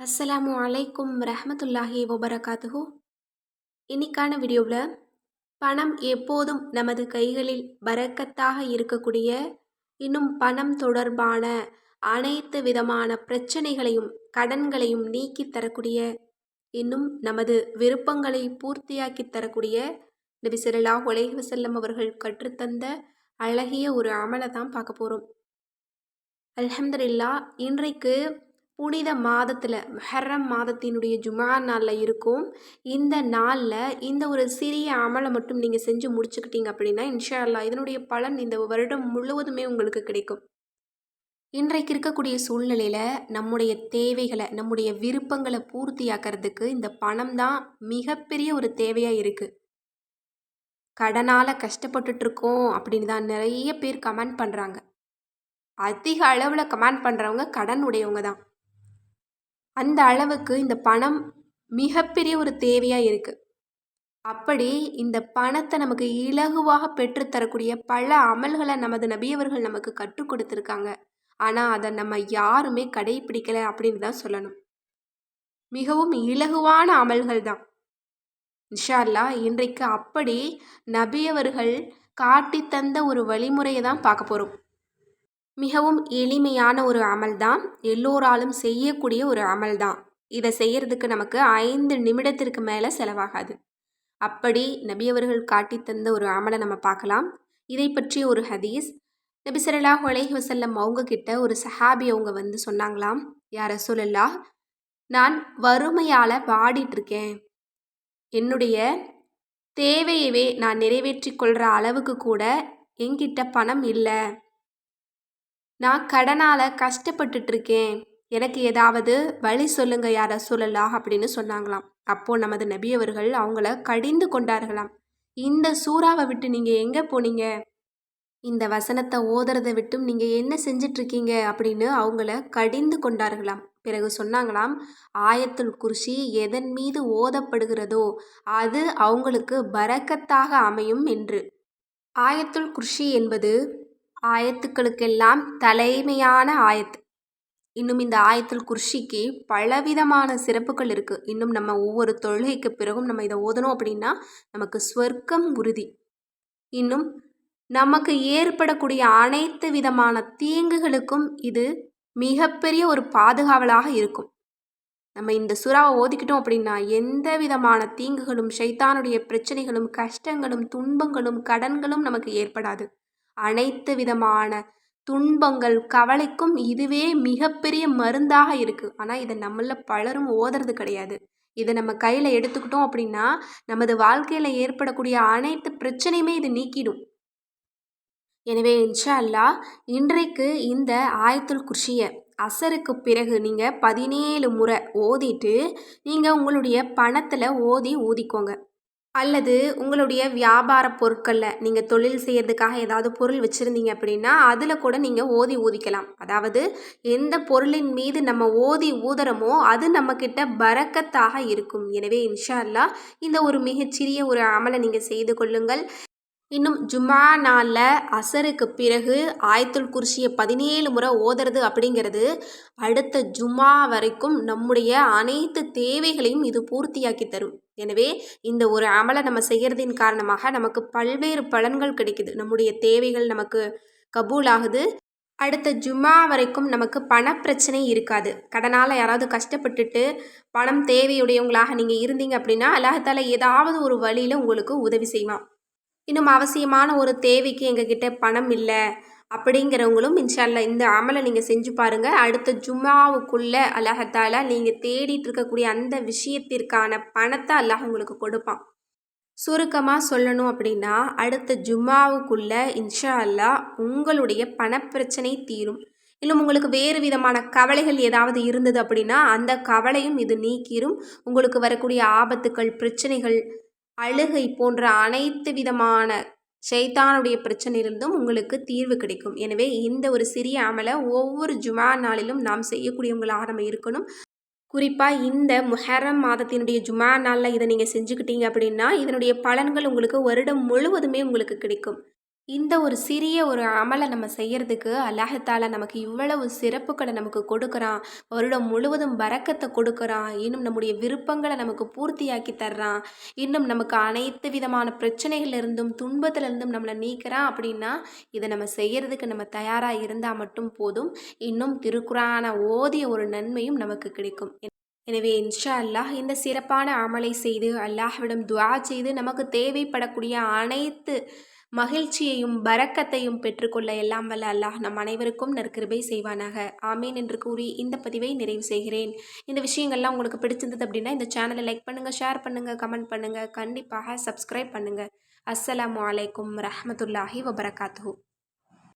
அஸ்ஸலாமு அலைக்கும் ரஹமத்துல்லாஹி வபரகாத்துஹு. இன்னைக்கான வீடியோவில் பணம் எப்போதும் நமது கைகளில் பறக்கத்தாக இருக்கக்கூடிய இன்னும் பணம் தொடர்பான அனைத்து விதமான பிரச்சனைகளையும் கடன்களையும் நீக்கி தரக்கூடிய இன்னும் நமது விருப்பங்களை பூர்த்தியாக்கி தரக்கூடிய நபி ஸல்லல்லாஹு அலைஹி அவர்கள் கற்றுத்தந்த அழகிய ஒரு அமலை தான் பார்க்க போகிறோம் அலமதுல்லா இன்றைக்கு புனித மாதத்தில் முஹர்ரம் மாதத்தினுடைய ஜுமா நாளில் இருக்கும். இந்த நாளில் இந்த ஒரு சிறிய அமலை மட்டும் நீங்கள் செஞ்சு முடிச்சுக்கிட்டீங்க அப்படின்னா இன்ஷா அல்லாஹ் இதனுடைய பலன் இந்த வருடம் முழுவதுமே உங்களுக்கு கிடைக்கும். இன்றைக்கு இருக்கக்கூடிய சூழ்நிலையில் நம்முடைய தேவைகளை நம்முடைய விருப்பங்களை பூர்த்தியாக்கிறதுக்கு இந்த பணம் தான் மிகப்பெரிய ஒரு தேவையாக இருக்குது கடனால் கஷ்டப்பட்டுட்ருக்கோம் அப்படின்னு தான் நிறைய பேர் கமெண்ட் பண்ணுறாங்க அதிக அளவில் கமெண்ட் பண்ணுறவங்க கடன் உடையவங்க தான். அந்த அளவுக்கு இந்த பணம் மிகப்பெரிய ஒரு தேவையாக இருக்குது அப்படி இந்த பணத்தை நமக்கு இலகுவாக பெற்றுத்தரக்கூடிய பல அமல்களை நமது நபியவர்கள் நமக்கு கற்றுக் கொடுத்துருக்காங்க. ஆனால் அதை நம்ம யாருமே கடைபிடிக்கலை அப்படின்னு தான் சொல்லணும். மிகவும் இலகுவான அமல்கள் தான். இன்ஷா அல்லாஹ் இன்றைக்கு அப்படி நபியவர்கள் காட்டி தந்த ஒரு வழிமுறையை தான் பார்க்க போகிறோம் மிகவும் எளிமையான ஒரு அமல் தான் எல்லோராலும் செய்யக்கூடிய ஒரு அமல் தான் இதை செய்யறதுக்கு நமக்கு ஐந்து நிமிடத்திற்கு மேலே செலவாகாது. அப்படி நபியவர்கள் காட்டி தந்த ஒரு அமலை நம்ம பார்க்கலாம். இதை பற்றிய ஒரு ஹதீஸ். நபி ஸல்லல்லாஹு வசல்லம் அவங்க கிட்ட ஒரு சஹாபி அவங்க வந்து சொன்னாங்களாம் யார சொல்லலா நான் வறுமையால் வாடிட்டுருக்கேன் என்னுடைய தேவையவே நான் நிறைவேற்றி கொள்கிற அளவுக்கு கூட என்கிட்ட பணம் இல்லை. நான் கடனால் கஷ்டப்பட்டுட்டு இருக்கேன் எனக்கு ஏதாவது வழி சொல்லுங்க யார சொல்லலா அப்படின்னு சொன்னாங்களாம். அப்போது நமது நபியவர்கள் அவங்கள கடிந்து கொண்டார்களாம். இந்த சூறாவை விட்டு நீங்கள் எங்கே போனீங்க? இந்த வசனத்தை ஓதுறதை விட்டும் நீங்கள் என்ன செஞ்சிட்ருக்கீங்க? அப்படின்னு அவங்கள கடிந்து கொண்டார்களாம். பிறகு சொன்னாங்களாம் ஆயத்துல் குர்சி எதன் மீது ஓதப்படுகிறதோ அது அவங்களுக்கு பரக்கத்தாக அமையும் என்று. ஆயத்துல் குர்ஷி என்பது ஆயத்துக்களுக்கெல்லாம் தலைமையான ஆயத்து இன்னும் இந்த ஆயத்தில் குர்ஷிக்கு பலவிதமான சிறப்புகள் இருக்குது இன்னும் நம்ம ஒவ்வொரு தொழுகைக்கு பிறகும் நம்ம இதை ஓதணும் அப்படின்னா நமக்கு ஸ்வர்க்கம் உறுதி. இன்னும் நமக்கு ஏற்படக்கூடிய அனைத்து விதமான தீங்குகளுக்கும் இது மிகப்பெரிய ஒரு பாதுகாவலாக இருக்கும். நம்ம இந்த சுறாவை ஓதிக்கிட்டோம் அப்படின்னா எந்த விதமான தீங்குகளும் ஷைத்தானுடைய பிரச்சனைகளும் கஷ்டங்களும் துன்பங்களும் கடன்களும் நமக்கு ஏற்படாது. அனைத்து விதமான துன்பங்கள் கவலைக்கும் இதுவே மிகப்பெரிய மருந்தாக இருக்குது ஆனால் இதை நம்மள பலரும் ஓதுறது கிடையாது. இதை நம்ம கையில் எடுத்துக்கிட்டோம் அப்படின்னா நமது வாழ்க்கையில் ஏற்படக்கூடிய அனைத்து பிரச்சனையுமே இது நீக்கிடும். எனவே இன்ஷா அல்லாஹ் இன்றைக்கு இந்த ஆயத்துல் குஷியை அசருக்கு பிறகு நீங்கள் பதினேழு முறை ஓதிட்டு நீங்கள் உங்களுடைய பணத்தில் ஓதி ஊதிக்கோங்க. அல்லது உங்களுடைய வியாபார பொருட்களில் நீங்கள் தொழில் செய்கிறதுக்காக ஏதாவது பொருள் வச்சுருந்தீங்க அப்படின்னா அதில் கூட நீங்கள் ஓதி ஊதிக்கலாம். அதாவது எந்த பொருளின் மீது நம்ம ஓதி ஊதுறமோ அது நம்மக்கிட்ட பறக்கத்தாக இருக்கும். எனவே இன்ஷா அல்லா இந்த ஒரு மிகச்சிறிய ஒரு அமலை நீங்கள் செய்து கொள்ளுங்கள். இன்னும் ஜும்மா நாளில் அசருக்கு பிறகு ஆயத்துல் குர்சியை பதினேழு முறை ஓதுறது அப்படிங்கிறது அடுத்த ஜும்மா வரைக்கும் நம்முடைய அனைத்து தேவைகளையும் இது பூர்த்தியாக்கி தரும். எனவே இந்த ஒரு அமலை நம்ம செய்கிறதின் காரணமாக நமக்கு பல்வேறு பலன்கள் கிடைக்குது. நம்முடைய தேவைகள் நமக்கு கபூல் ஆகுது அடுத்த ஜும்மா வரைக்கும் நமக்கு பணப்பிரச்சனை இருக்காது. கடனால் யாராவது கஷ்டப்பட்டுட்டு பணம் தேவையுடையவங்களாக நீங்கள் இருந்தீங்க அப்படின்னா அல்லாஹால ஏதாவது ஒரு வழியில் உங்களுக்கு உதவி செய்வான். இன்னும் அவசியமான ஒரு தேவைக்கு எங்ககிட்ட பணம் இல்லை அப்படிங்கிறவங்களும் இன்ஷால்லா இந்த அமலை நீங்கள் செஞ்சு பாருங்கள் அடுத்த ஜும்மாவுக்குள்ளே அல்லாஹத்தாலா நீங்கள் தேடிட்டு இருக்கக்கூடிய அந்த விஷயத்திற்கான பணத்தை அல்லாஹ் உங்களுக்கு கொடுப்பான். சுருக்கமாக சொல்லணும் அப்படின்னா அடுத்த ஜும்மாவுக்குள்ளே இன்ஷா அல்லா உங்களுடைய பணப்பிரச்சனை தீரும். இன்னும் உங்களுக்கு வேறு விதமான கவலைகள் ஏதாவது இருந்தது அப்படின்னா அந்த கவலையும் இது நீக்கிரும். உங்களுக்கு வரக்கூடிய ஆபத்துக்கள் பிரச்சனைகள் அழுகை போன்ற அனைத்து விதமான ஷைத்தானுடைய பிரச்சனையிலிருந்தும் உங்களுக்கு தீர்வு கிடைக்கும். எனவே இந்த ஒரு சிறிய அமலை ஒவ்வொரு ஜுமா நாளிலும் நாம் செய்யக்கூடியவங்களாக நம்ம இருக்கணும். குறிப்பாக இந்த முஹரம் மாதத்தினுடைய ஜுமா நாளில் இதை நீங்கள் செஞ்சுக்கிட்டீங்க அப்படின்னா இதனுடைய பலன்கள் உங்களுக்கு வருடம் முழுவதுமே உங்களுக்கு கிடைக்கும். இந்த ஒரு சிறிய ஒரு அமலை நம்ம செய்யறதுக்கு அல்லாஹத்தால நமக்கு இவ்வளவு சிறப்புகளை நமக்கு கொடுக்குறான். வருடம் முழுவதும் பறக்கத்தை கொடுக்குறான். இன்னும் நம்முடைய விருப்பங்களை நமக்கு பூர்த்தியாக்கி தர்றான். இன்னும் நமக்கு அனைத்து விதமான பிரச்சனைகள்லேருந்தும் துன்பத்திலிருந்தும் நம்மளை நீக்கிறான் அப்படின்னா இதை நம்ம செய்யறதுக்கு நம்ம தயாராக இருந்தால் மட்டும் போதும். இன்னும் திருக்குறான ஓதிய ஒரு நன்மையும் நமக்கு கிடைக்கும். எனவே இன்ஷா அல்லாஹ் இந்த சிறப்பான அமலை செய்து அல்லாஹ்விடம் துவா செய்து நமக்கு தேவைப்படக்கூடிய அனைத்து மகிழ்ச்சியையும் பரக்கத்தையும் பெற்றுக்கொள்ள எல்லாம் வல்ல அல்லாஹ் நம் அனைவருக்கும் நற்கிருபை செய்வானாக. ஆமீன் என்று கூறி இந்த பதிவை நிறைவு செய்கிறேன். இந்த விஷயங்கள்லாம் உங்களுக்கு பிடிச்சிருந்தது அப்படின்னா இந்த சேனலை லைக் பண்ணுங்கள் ஷேர் பண்ணுங்கள் கமெண்ட் பண்ணுங்கள் கண்டிப்பாக சப்ஸ்கிரைப் பண்ணுங்கள் அஸ்ஸலாமு அலைக்கும் ரஹமத்துல்லாஹி வபரகாத்து